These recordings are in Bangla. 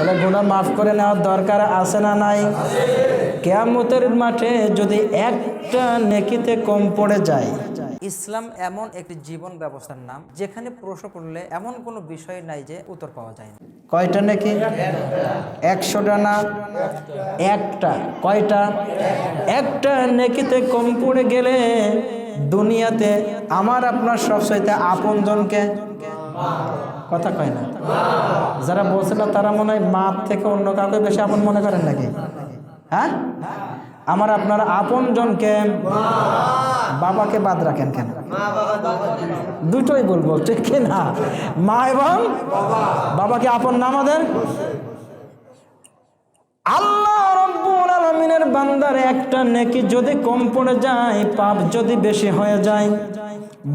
তাহলে গুণা মাফ করে নেওয়ার দরকার আছে না নাই? কেয়ামতের মাঠে যদি একটা নেকিতে কম পড়ে যায়। ইসলাম এমন একটি জীবন ব্যবস্থার নাম যেখানে প্রশ্ন করলে এমন কোনো বিষয় নাই যে উত্তর পাওয়া যায় না। কয়টা নাকি? একশোটা না? একটা। কয়টা? একটা নেকিতে কম পড়ে গেলে দুনিয়াতে আমার আপনার সবচাইতে আপনজনকে? কথা কয় না। যারা বলছে না তারা মনে হয় মাপ থেকে অন্য কাউকে বেশি আপন মনে করেন নাকি? হ্যাঁ? আমার আপনার আপন আপনজনকে বাবাকে বাদ রাখেন কেন? দুটোই বলব, ঠিক না? মা এবং বাবাকে আপন না আমাদের? আল্লাহ রব্বুল আলামিনের বান্দার একটা নেকি যদি কম পড়ে যায়, পাপ যদি বেশি হয়ে যায়,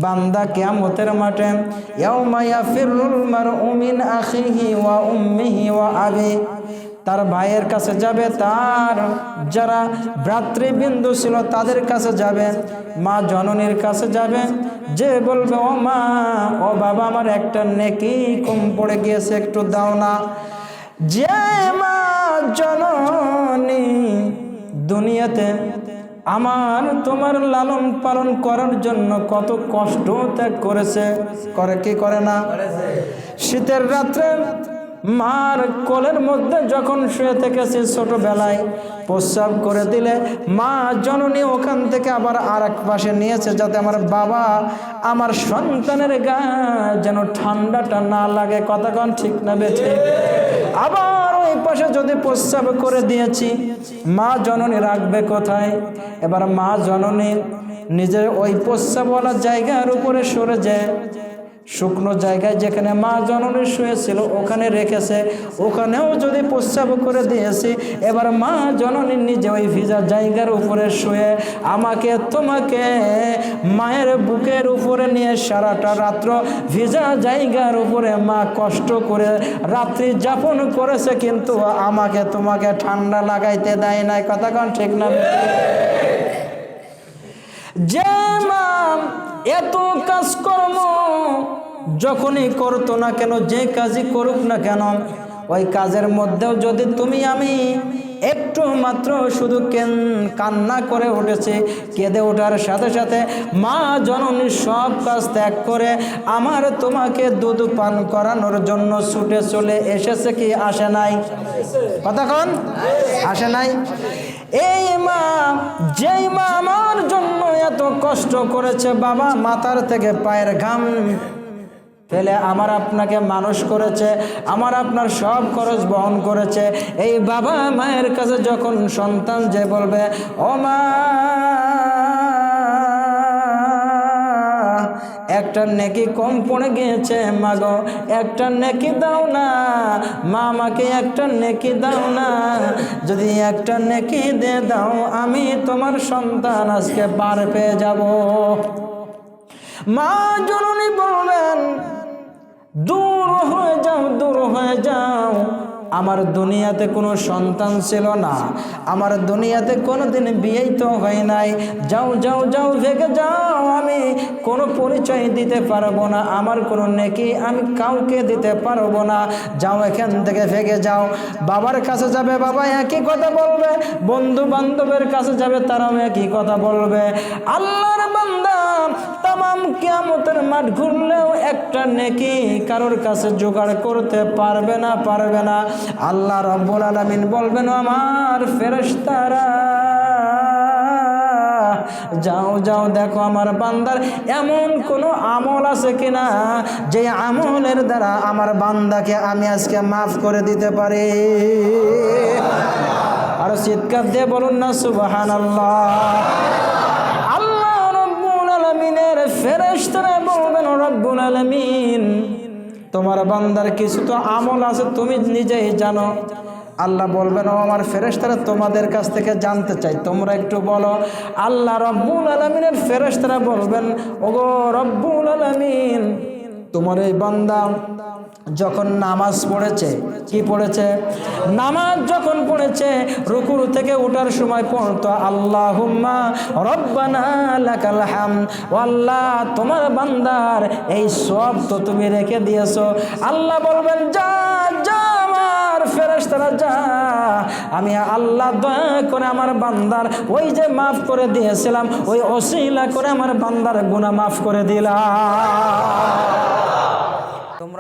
বান্দা কিয়ামতের মাঠে ইয়াউমা ইয়াফিরুল মারউ মিন আখিহি ওয়া উম্মিহি ওয়া আবি তার ভাইয়ের কাছে যাবে, তার যারা ভ্রাতৃবিন্দু ছিল তাদের কাছে যাবে, মা জননীর কাছে যাবে, যে বলবে, ও মা, ও বাবা, আমার একটা নেকি কম পড়ে গিয়েছে, একটু দাও না। যে জননী, দুনিয়াতে আমার তোমার লালন পালন করার জন্য কত কষ্ট ত্যাগ করেছে। করে কি করে না? শীতের রাত্রে মার কোলের মধ্যে যখন শুয়ে থেকেছি ছোটবেলায়, প্রস্রাব করে দিলে মা জননী ওখান থেকে আবার আর এক পাশে নিয়েছে যাতে আমার বাবা আমার সন্তানের গা যেন ঠান্ডাটা না লাগে। কতক্ষণ ঠিক না বেঠে আবার ওই পাশে যদি প্রস্রাব করে দিয়েছি, মা জননী রাখবে কোথায়? এবার মা জননী নিজের ওই প্রস্রাবওয়ালা জায়গার উপরে সরে যায়। শুকনো জায়গায় যেখানে মা জননী শুয়েছিল, ওখানে রেখেছে। ওখানেও যদি প্রস্রাব করে দিয়েছি, এবার মা জননী নিজে ওই ভিজা জায়গার উপরে শুয়ে আমাকে, তোমাকে মায়ের বুকের উপরে নিয়ে সারাটা রাত্র ভিজা জায়গার উপরে মা কষ্ট করে রাত্রি যাপন করেছে, কিন্তু আমাকে তোমাকে ঠান্ডা লাগাইতে দেয় নাই। কথা কন ঠিক না? যে মা এত কাজকর্ম যখনই করতো না কেন, যে কাজই করুক না কেন, ওই কাজের মধ্যেও যদি তুমি আমি একটু মাত্র শুধু কেন কান্না করে উঠেছে, কেঁদে ওঠার সাথে সাথে মা জননী সব কাজ ত্যাগ করে আমার তোমাকে দুধ পান করানোর জন্য ছুটে চলে এসেছে কি আসে নাই? কতক্ষণ আসে নাই? এই মা, যেই মা আমার জন্য এত কষ্ট করেছে, বাবা মাথার থেকে পায়ের ঘাম ফেলে আমার আপনাকে মানুষ করেছে, আমার আপনার সব খরচ বহন করেছে। এই বাবা মায়ের কাছে যখন সন্তান যে বলবে, ও মা, একটা নেকি কম পড়ে গিয়েছে মাগো, একটা নেকি দাও না, মা আমাকে একটা নেকি দাও না, যদি একটা নেকি দিয়ে দাও, আমি তোমার সন্তান আজকে পার পেয়ে যাব। মা জননী বলবেন দূর হয়ে যাও দূর হয়ে যাও। আমার দুনিয়াতে কোনো সন্তান ছিল না। আমার দুনিয়াতে কোনো দিন বিয়েই তো হয় নাই। যাও যাও যাও, ভেগে যাও, আমি কোনো পরিচয় দিতে পারব না। আমার কোনো নেকি আমি কাউকে দিতে পারব না। যাও, এখান থেকে ভেগে যাও। বাবার কাছে যাবে, বাবা একই কথা বলবে। বন্ধু বান্ধবের কাছে যাবে, তারাও একই কথা বলবে। আল্লাহর বান্দা তাম কিয়ামতের মাঠ ঘুরলেও একটা নেকি কারোর কাছে জোগাড় করতে পারবে না পারবে না। আল্লাহ রব্বুল আলমিন বলবেন, আমার ফেরেশতারা, যাও যাও, দেখো আমার বান্দার এমন কোনো আমল আছে কিনা, যে আমলের দ্বারা আমার বান্দাকে আমি আজকে মাফ করে দিতে পারি। আর চিৎকার দিয়ে বলুন না সুবাহান আল্লাহ আল্লাহ রব্বুল আলমিনের ফেরেশতারা বলবেন, রব্বুল আলমিন তোমার বান্দার কিছু তো আমল আছে, তুমি নিজেই জানো। আল্লাহ বলবেন, ও আমার ফেরেস্তারা তোমাদের কাছ থেকে জানতে চাই। তোমরা একটু বলো, আল্লাহ রব্বুল আলমিনের ফেরেস্তারা বলবেন, ওগো রব্বুল আলমিন তোমার এই বান্দা যখন নামাজ পড়েছে, কি পড়েছে? নামাজ যখন পড়েছে, রুকুর থেকে ওঠার সময় পড়তো আল্লাহ হুম্মা রব্বানা লাকাল হাম আল্লাহ, তোমার বান্দার এই সব তো তুমি রেখে দিয়েছ। আল্লাহ বলবেন, যা যা আমার ফেরেশ ফেরেস্তারা যা। আমি আল্লাহ দয়া করে আমার বান্দার ওই যে মাফ করে দিয়েছিলাম, ওই অশিলা করে আমার বান্দার গুনাহ মাফ করে দিলাম।